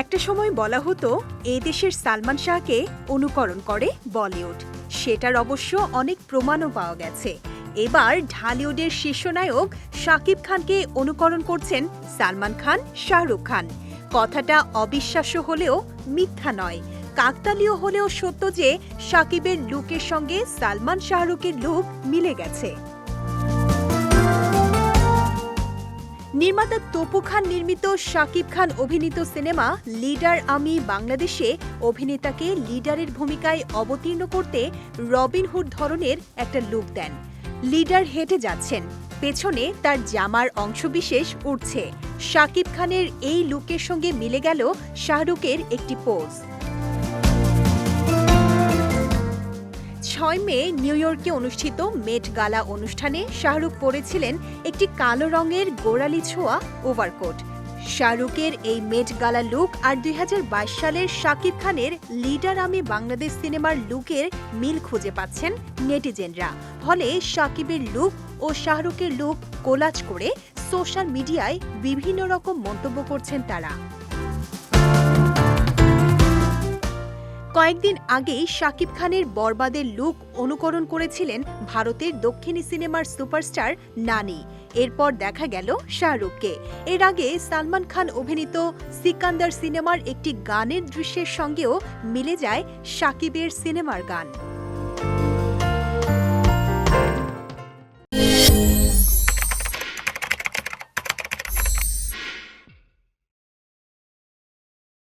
একটা সময় বলা হতো এই দেশের সালমান শাহকে অনুকরণ করে বলিউড। সেটার অবশ্য অনেক প্রমাণও পাওয়া গেছে। এবার ঢালিউডের শীর্ষনায়ক শাকিব খানকে অনুকরণ করছেন সালমান খান, শাহরুখ খান। কথাটা অবিশ্বাস্য হলেও মিথ্যা নয়। কাকতালীয় হলেও সত্য যে, শাকিবের লুকের সঙ্গে সালমান শাহরুখের লুক মিলে গেছে। নির্মাতা তপু খান নির্মিত, শাকিব খান অভিনীত সিনেমা লিডার আমি বাংলাদেশে অভিনেতাকে লিডারের ভূমিকায় অবতীর্ণ করতে রবিনহুড ধরনের একটা লুক দেন। লিডার হেঁটে যাচ্ছেন, পেছনে তার জামার অংশবিশেষ উঠছে শাকিব খানের এই লুকের সঙ্গে মিলে গেল শাহরুখের একটি পোজ। ছয় মে নিউ ইয়র্কে অনুষ্ঠিত মেট গালা অনুষ্ঠানে শাহরুখ পরেছিলেন একটি কালো রঙের গোড়ালি ছোঁয়া ওভারকোট। শাহরুখের এই মেট গালা লুক আর দুই হাজার বাইশ সালের শাকিব খানের লিডার আমি বাংলাদেশ সিনেমার লুকের মিল খুঁজে পাচ্ছেন নেটিজেনরা। ফলে শাকিবের লুক ও শাহরুখের লুক কোলাজ করে সোশ্যাল মিডিয়ায় বিভিন্ন রকম মন্তব্য করছেন তারা। কয়েকদিন আগেই শাকিব খানের বরবাদের লুক অনুকরণ করেছিলেন ভারতের দক্ষিণী সিনেমার সুপারস্টার নানি। এরপর দেখা গেল শাহরুখকে। এর আগে সালমান খান অভিনীত সিকান্দার সিনেমার একটি গানের দৃশ্যের সঙ্গেও মিলে যায় শাকিবের সিনেমার গান।